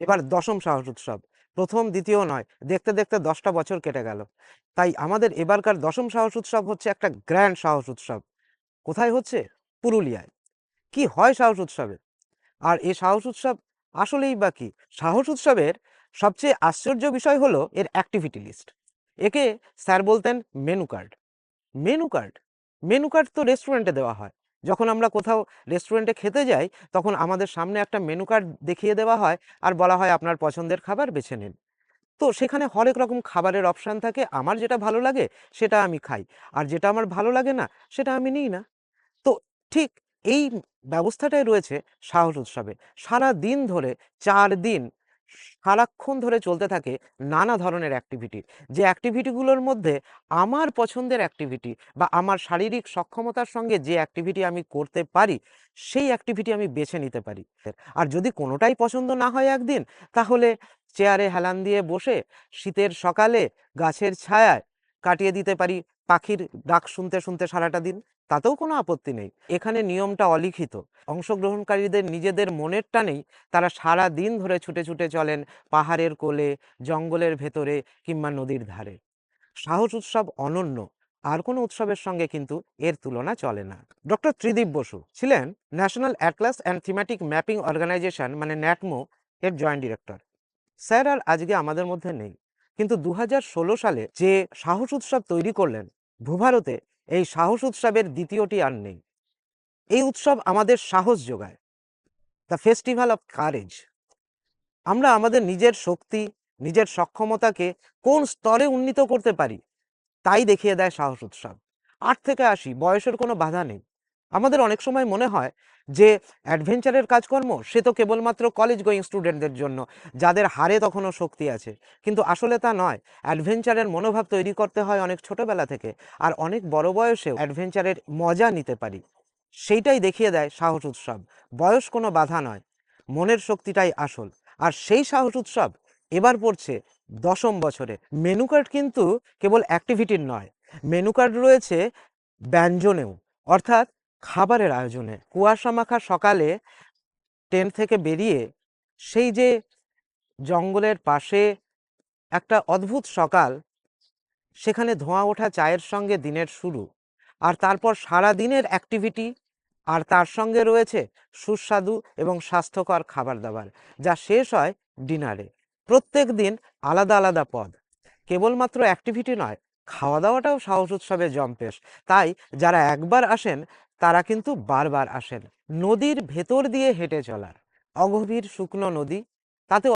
এবার দশম সাহস উৎসব। প্রথম, দ্বিতীয় নয়, দেখতে দেখতে দশটা বছর কেটে গেল। তাই আমাদের এবারকার দশম সাহস উৎসব হচ্ছে একটা গ্র্যান্ড সাহস উৎসব। কোথায় হচ্ছে? পুরুলিয়ায়। কি হয় সাহস উৎসবে? আর এই সাহস উৎসব আসলেই বা কি? সাহস উৎসবের সবচেয়ে আশ্চর্য বিষয় হলো এর অ্যাক্টিভিটি লিস্ট একে স্যার বলতেন menu card. Menu card. Menu card তো রেস্টুরেন্টে দেওয়া হয়। যখন আমরা কোথাও রেস্টুরেন্টে খেতে যাই, তখন আমাদের সামনে একটা মেনু কার্ড দেখিয়ে দেওয়া হয় আর বলা হয় আপনার পছন্দের খাবার বেছে নিন। তো সেখানে হরেক রকম খাবারের অপশান থাকে, আমার যেটা ভালো লাগে সেটা আমি খাই, আর যেটা আমার ভালো লাগে না সেটা আমি নিই না। তো ঠিক এই ব্যবস্থাটাই রয়েছে সাহস উৎসবে সারা দিন ধরে চার দিন সারাক্ষণ ধরে চলতে থাকে নানা ধরনের অ্যাক্টিভিটি যে অ্যাক্টিভিটিগুলোর মধ্যে আমার পছন্দের অ্যাক্টিভিটি বা আমার শারীরিক সক্ষমতার সঙ্গে যে অ্যাক্টিভিটি আমি করতে পারি, সেই অ্যাক্টিভিটি আমি বেছে নিতে পারি। আর যদি কোনোটাই পছন্দ না হয় একদিন, তাহলে চেয়ারে হেলান দিয়ে বসে শীতের সকালে গাছের ছায়ায় কাটিয়ে দিতে পারি পাখির ডাক শুনতে শুনতে সারাটা দিন তাতেও কোনো আপত্তি নেই। এখানে নিয়মটা অলিখিত। অংশগ্রহণকারীদের নিজেদের মনের টানেই তারা সারা দিন ধরে ছুটে ছুটে চলেন পাহাড়ের কোলে, জঙ্গলের ভেতরে কিংবা নদীর ধারে। সাহস উৎসব অনন্য। আর কোনো উৎসবের সঙ্গে কিন্তু এর তুলনা চলে না। ডক্টর ত্রিদীপ বসু ছিলেন national atlas and thematic mapping organisation মানে ন্যাটমো এর জয়েন্ট ডিরেক্টর। স্যার আর আজকে আমাদের মধ্যে নেই। কিন্তু দু হাজার ষোলো সালে যে সাহস উৎসব তৈরি করলেন ভূভারতে এই সাহস উৎসবের দ্বিতীয়টি আর নেই। এই উৎসব আমাদের সাহস যোগায়। দ্য ফেস্টিভ্যাল অফ কারেজ আমরা আমাদের নিজের শক্তি, নিজের সক্ষমতাকে কোন স্তরে উন্নীত করতে পারি, তাই দেখিয়ে দেয় সাহস উৎসব। আট থেকে আসি বয়সের কোনো বাধা নেই। আমাদের অনেক সময় মনে হয় যে অ্যাডভেঞ্চারের কাজকর্ম সে তো কেবলমাত্র কলেজ গোয়িং স্টুডেন্টদের জন্য, যাদের হারে তখনও শক্তি আছে। কিন্তু আসলে তা নয়। অ্যাডভেঞ্চারের মনোভাব তৈরি করতে হয় অনেক ছোটবেলা থেকে, আর অনেক বড় বয়সেও অ্যাডভেঞ্চারের মজা নিতে পারি। সেইটাই দেখিয়ে দেয় সাহস উৎসব। বয়স কোনো বাধা নয়, মনের শক্তিটাই আসল। আর সেই সাহস উৎসব এবার পড়ছে দশম বছরে। মেনু কার্ড কিন্তু কেবল অ্যাক্টিভিটির নয় মেনু কার্ড রয়েছে ব্যঞ্জনেও। অর্থাৎ খাবারের আয়োজনে। কুয়াশা মাখা সকালে ট্রেন থেকে বেরিয়ে সেই যে জঙ্গলের পাশে একটা অদ্ভুত সকাল, সেখানে ধোঁয়া ওঠা চায়ের সঙ্গে দিনের শুরু। আর তারপর সারা দিনের অ্যাক্টিভিটি আর তার সঙ্গে রয়েছে সুস্বাদু এবং স্বাস্থ্যকর খাবার দাবার, যা শেষ হয় ডিনারে। প্রত্যেক দিন আলাদা আলাদা পদ। কেবলমাত্র অ্যাক্টিভিটি নয়, খাওয়া দাওয়াটাও সাহস উৎসবে জম্পেশ। তাই যারা একবার আসেন তারা কিন্তু বারবার আসেন। নদীর ভেতর দিয়ে হেঁটে চলার। অগভীর শুকনো নদী তাতে